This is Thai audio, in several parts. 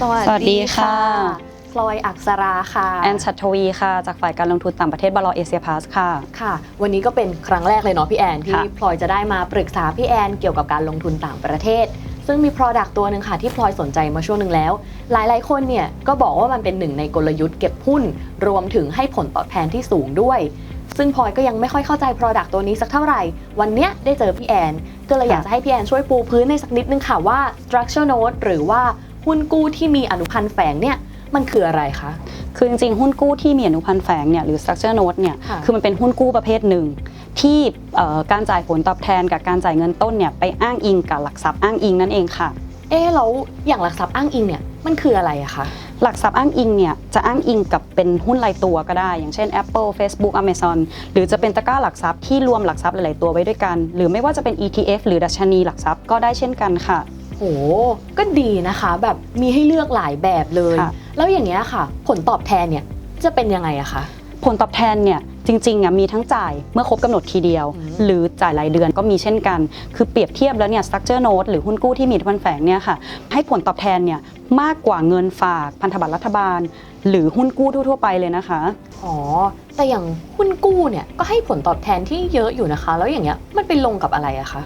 สวัสวัสดีค่ะ พลอยอักษราค่ะแอนชัตทวีค่ะ จากฝ่ายการลงทุนต่างประเทศบลเอเชียพาสค่ะ ค่ะ วันนี้ก็เป็นครั้งแรกเลยเนาะพี่แอนที่ค่ะ พลอยจะได้มาปรึกษาพี่แอนเกี่ยวกับการลงทุนต่างประเทศ ซึ่งมี Product ตัวหนึ่งค่ะที่พลอยสนใจมาช่วงหนึ่งแล้ว หลายๆ คนเนี่ยก็บอกว่ามันเป็นหนึ่งในกลยุทธ์เก็บหุ้น รวมถึงให้ผลตอบแทนที่สูงด้วย ซึ่งพลอยก็ยังไม่ค่อยเข้าใจ Product ตัวนี้สักเท่าไหร่ วันเนี้ยได้เจอพี่แอน ก็เลยอยากจะให้พี่แอนช่วยปูพื้นในสักนิดนึงค่ะว่า structure note หรือว่า หุ้นกู้ที่มีอนุพันธ์แฝงเนี่ยมันคืออะไรคะ คือจริงๆ หุ้นกู้ที่มีอนุพันธ์แฝงเนี่ยหรือ structure note เนี่ยค่ะ คือมันเป็นหุ้นกู้ประเภทหนึ่ง ที่เอ่อการจ่ายผลตอบแทนกับการจ่ายเงินต้นเนี่ยไปอ้างอิงกับหลักทรัพย์อ้างอิงนั่นเองค่ะ เอ๊ะแล้วอย่างหลักทรัพย์อ้างอิงเนี่ยมันคืออะไรอะคะ หลักทรัพย์อ้างอิงเนี่ยจะอ้างอิงกับเป็นหุ้นรายตัวก็ได้ อย่างเช่น Apple Facebook Amazon หรือจะเป็นตะกร้าหลักทรัพย์ที่รวมหลักทรัพย์หลายๆตัวไว้ด้วยกัน หรือไม่ว่าจะเป็น ETF หรือดัชนีหลักทรัพย์ก็ได้เช่นกันค่ะ โห ก็ดีนะคะ แบบมีให้เลือกหลายแบบเลย ค่ะ แล้วอย่างเงี้ยค่ะ ผลตอบแทนเนี่ยจะเป็นยังไงอะคะ ผลตอบแทนเนี่ยจริงๆอะมีทั้งจ่ายเมื่อครบกำหนดทีเดียว อืม หรือจ่ายรายเดือนก็มีเช่นกัน คือเปรียบเทียบแล้วเนี่ย structure note หรือหุ้นกู้ที่มีพันแฝงเนี่ยค่ะให้ผลตอบแทนเนี่ยมากกว่าเงินฝากพันธบัตรรัฐบาล หรือหุ้นกู้ทั่วๆไปเลยนะคะ อ๋อ แต่อย่างหุ้นกู้เนี่ยก็ให้ผลตอบแทนที่เยอะอยู่นะคะ แล้วอย่างเงี้ยมันไปลงกับอะไรอะคะ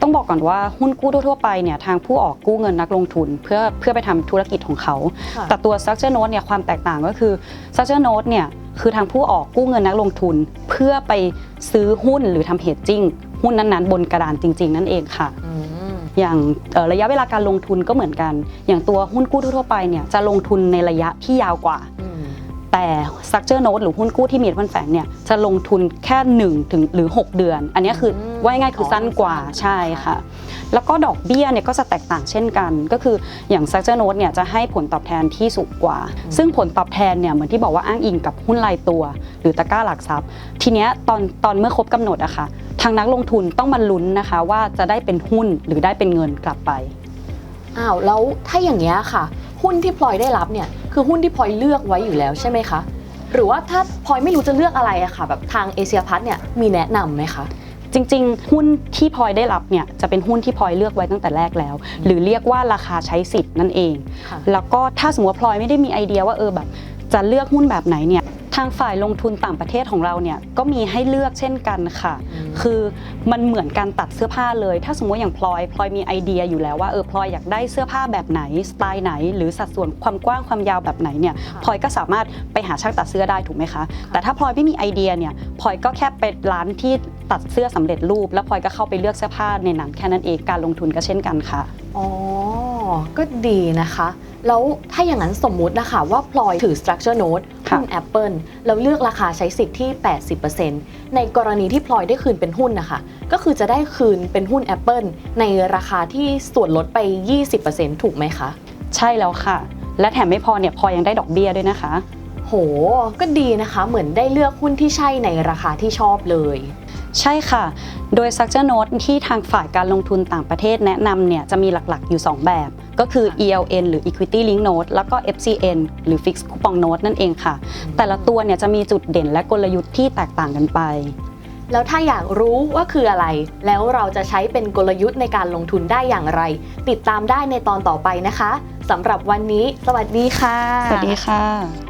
ต้องบอกก่อนว่าหุ้นกู้ทั่วๆไปเนี่ยทางผู้ออกกู้เงินนักลงทุน เพื่อเพื่อไปทำธุรกิจของเขาค่ะแต่ตัว structure note เนี่ยความแตกต่างก็คือ structure note เนี่ยคือทางผู้ออกกู้เงินนักลงทุน เพื่อไปซื้อหุ้นหรือทำ hedging หุ้นนั้นๆ บนกระดานจริง ๆ นั่นเองค่ะอืมอย่างเอ่อระยะเวลาการลงทุนก็เหมือนกัน อย่างตัวหุ้นกู้ทั่วๆไปเนี่ยจะลงทุนในระยะที่ยาวกว่า อืมแต่ structure note หรือหุ้นกู้ที่มีเหตุผลแฝงเนี่ยจะลงทุนแค่1ถึงหรือ 6 เดือน อันนี้คืออมว่าง่ายๆคือสั้นกว่าอ๋อสั้นใช่ค่ะ แล้วก็ดอกเบี้ยเนี่ยก็จะแตกต่างเช่นกัน ก็คืออย่าง structure note เนี่ยจะให้ผลตอบแทนที่สูงกว่า ซึ่งผลตอบแทนเนี่ยเหมือนที่บอกว่าอ้างอิงกับหุ้นรายตัว หรือตะกร้าหลักทรัพย์ ทีเนี้ยตอนตอนเมื่อครบกำหนดอะค่ะทางนักลงทุนต้องมาลุ้นนะคะว่าจะได้เป็นหุ้นหรือได้เป็นเงินกลับไปอ้าวแล้วถ้าอย่างเงี้ยค่ะ หุ้นที่พลอยได้รับเนี่ย คือหุ้นที่พลอยเลือกไว้อยู่แล้วใช่ไหมคะ หรือว่าถ้าพลอยไม่รู้จะเลือกอะไรอะค่ะ แบบทางเอเชียพัทเนี่ยมีแนะนำไหมคะจริงๆ หุ้นที่พลอยได้รับเนี่ยจะเป็นหุ้นที่พลอยเลือกไว้ตั้งแต่แรกแล้ว หรือเรียกว่าราคาใช้สิทธิ์นั่นเองค่ะแล้วก็ถ้าสมมติว่าพลอยไม่ได้มีไอเดียว่าเออแบบจะเลือกหุ้นแบบไหนเนี่ยทางฝ่ายลงทุนต่างประเทศของเราเนี่ยก็มีให้เลือกเช่นกันค่ะอืมคือมันเหมือนการตัดเสื้อผ้าเลย ถ้าสมมติอย่างพลอยพลอยมีไอเดียอยู่แล้วว่าเออพลอยอยากได้เสื้อผ้าแบบไหนสไตล์ไหน หรือสัดส่วนความกว้างความยาวแบบไหนเนี่ยค่ะพลอยก็สามารถไปหาช่างตัดเสื้อได้ถูกไหมคะแต่ถ้าพลอยไม่มีไอเดียเนี่ยพลอยก็แค่ไปร้านที่ตัดเสื้อสำเร็จรูป แล้วพลอยก็เข้าไปเลือกเสื้อผ้าในนั้นแค่นั้นเองการลงทุนก็เช่นกันค่ะอ๋อ ก็ดีนะคะ แล้วถ้าอย่างนั้นสมมุตินะคะว่าพลอยถือ structure note ค่ะหุ้น Apple แล้วเลือกราคาใช้สิทธิ์ที่ 80%ในกรณีที่พลอยได้คืนเป็นหุ้นนะคะ ก็คือจะได้คืนเป็นหุ้น Apple ในราคาที่ส่วนลดไป 20%ถูกไหมคะ ใช่แล้วค่ะ และแถมไม่พอเนี่ยพลอยยังได้ดอกเบี้ยด้วยนะคะ โห ก็ดีนะคะ เหมือนได้เลือกหุ้นที่ใช่ในราคาที่ชอบเลยใช่ค่ะ โดย structure note ที่ทางฝ่ายการลงทุนต่างประเทศแนะนำเนี่ยจะมีหลักๆอยู่ 2 แบบ ก็คือ ELN หรือ Equity Link Note แล้วก็ FCN หรือ Fixed Coupon Note นั่นเองค่ะ แต่ละตัวเนี่ยจะมีจุดเด่นและกลยุทธ์ที่แตกต่างกันไป แล้วถ้าอยากรู้ว่าคืออะไร แล้วเราจะใช้เป็นกลยุทธ์ในการลงทุนได้อย่างไร ติดตามได้ในตอนต่อไปนะคะสำหรับวันนี้ สวัสดีค่ะ สวัสดีค่ะ